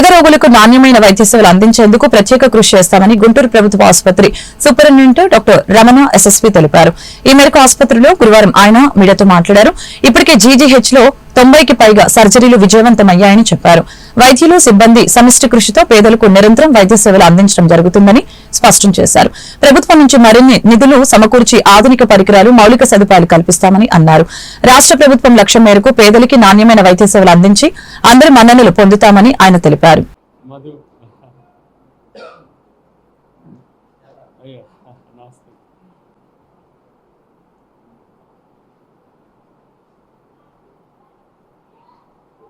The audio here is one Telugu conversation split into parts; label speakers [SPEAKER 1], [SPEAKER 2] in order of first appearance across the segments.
[SPEAKER 1] పేద రోగులకు నాణ్యమైన వైద్య సేవలు అందించేందుకు ప్రత్యేక కృషి చేస్తామని గుంటూరు ప్రభుత్వ ఆసుపత్రి సూపరింటెండెంట్ డాక్టర్ రమణ ఎస్ఎస్పీ తెలిపారు. ఈ మేరకు ఆసుపత్రిలో గురువారం ఆయన మీడియాతో మాట్లాడారు. ఇప్పటికే జీజీహెచ్లో తొంభైకి పైగా సర్జరీలు విజయవంతమయ్యాయని చెప్పారు. వైద్యులు సిబ్బంది సమిష్టి కృషితో పేదలకు నిరంతరం వైద్య సేవలు అందించడం జరుగుతుందని స్పష్టం చేశారు. ప్రభుత్వం నుంచి మరిన్ని నిధులు సమకూర్చి ఆధునిక పరికరాలు మౌలిక సదుపాయాలు కల్పిస్తామని అన్నారు. రాష్ట్ర ప్రభుత్వం లక్ష్యం మేరకు పేదలకి నాణ్యమైన వైద్య సేవలు అందించి అందరి మన్ననలు పొందుతామని ఆయన తెలిపారు
[SPEAKER 2] నమస్తే
[SPEAKER 3] ఈ పేషెంట్ ఈఎఫ్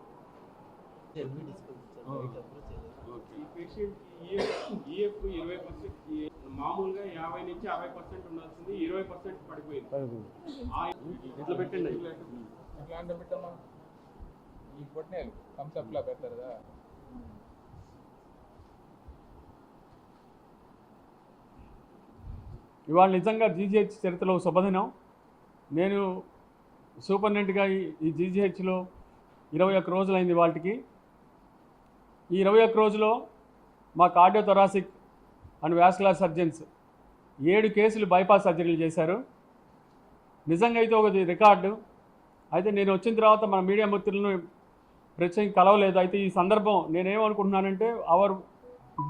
[SPEAKER 3] ఇరవై పర్సెంట్ మామూలుగా యాభై నుంచి యాభై పర్సెంట్ ఉండాల్సింది ఇరవై పర్సెంట్ పడిపోయింది. ఆ ఇట్లా పెట్టండి?
[SPEAKER 4] ఇట్లా అంటే పెట్టమ్మా. ఈ కొట్టినారు థమ్స్అప్లా పెడతారు కదా.
[SPEAKER 2] ఇవాళ నిజంగా జీజీహెచ్ చరిత్రలో శుభదినం. నేను సూపరింటెండెంట్గా ఈ- ఈ జీజీహెచ్లో ఇరవై ఒక్క రోజులైంది వాటికి ఈ ఇరవై ఒక్క రోజులో మా cardio thoracic and vascular surgeons ఏడు కేసులు బైపాస్ సర్జరీలు చేశారు. నిజంగా అయితే ఒకటి రికార్డు. అయితే నేను వచ్చిన తర్వాత మన మీడియా మిత్రులను ప్రత్యేకంగా కలవలేదు. అయితే ఈ సందర్భం నేనేమనుకుంటున్నానంటే అవర్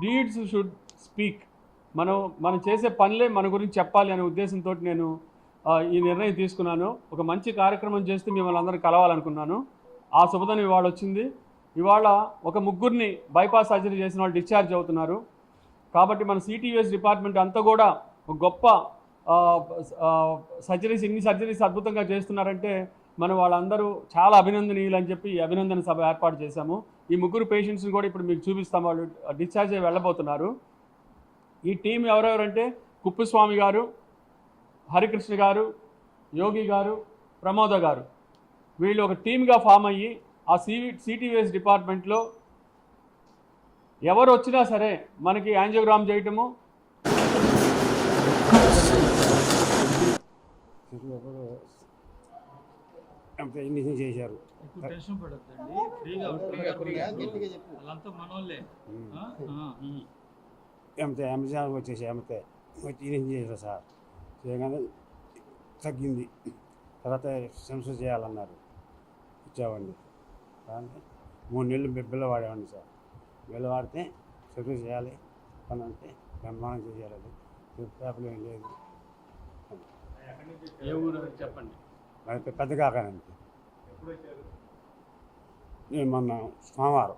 [SPEAKER 2] డీడ్స్ షుడ్ స్పీక్ మనం మనం చేసే పనులే మన గురించి చెప్పాలి అనే ఉద్దేశంతో నేను ఈ నిర్ణయం తీసుకున్నాను. ఒక మంచి కార్యక్రమం చేస్తూ మిమ్మల్ని అందరూ కలవాలనుకున్నాను. ఆ శుభదినం ఇవాళ వచ్చింది. ఇవాళ ఒక ముగ్గురిని బైపాస్ సర్జరీ చేసిన వాళ్ళు డిశ్చార్జ్ అవుతున్నారు. కాబట్టి మన సిటీయూఎస్ డిపార్ట్మెంట్ అంతా కూడా ఒక గొప్ప సర్జరీస్ ఇన్ని సర్జరీస్ అద్భుతంగా చేస్తున్నారంటే మనం వాళ్ళందరూ చాలా అభినందనీయులు అని చెప్పి అభినందన సభ ఏర్పాటు చేశాము. ఈ ముగ్గురు పేషెంట్స్ని కూడా ఇప్పుడు మీకు చూపిస్తాం. వాళ్ళు డిశ్చార్జ్ అయ్యి వెళ్ళబోతున్నారు. ఈ టీం ఎవరెవరంటే కుప్పుస్వామి గారు హరికృష్ణ గారు యోగి గారు ప్రమోద గారు. వీళ్ళు ఒక టీమ్గా ఫామ్ అయ్యి ఆ సి సిటీవీఎస్ డిపార్ట్మెంట్లో ఎవరు వచ్చినా సరే మనకి యాంజియోగ్రామ్ చేయటము.
[SPEAKER 5] అంత చేశారు. ఎంతే అమెజాన్ వచ్చేసి ఎంతే వచ్చి చేశారు సార్? చేయగానే తగ్గింది. తర్వాత సెన్సర్ చేయాలన్నారు. ఇచ్చామండి. కానీ మూడు నెలలు బి- బిల్ల వాడేవాడిని సార్. బిల్ల వాడితే సెన్సర్ చేయాలి పని అంటే బ్రహ్మాండం చేయాలి. అది పేపర్లు ఏం లేదు.
[SPEAKER 2] ఏ ఊరు చెప్పండి.
[SPEAKER 5] అది పెద్ద కాకానండి నేను మొన్న సోమవారం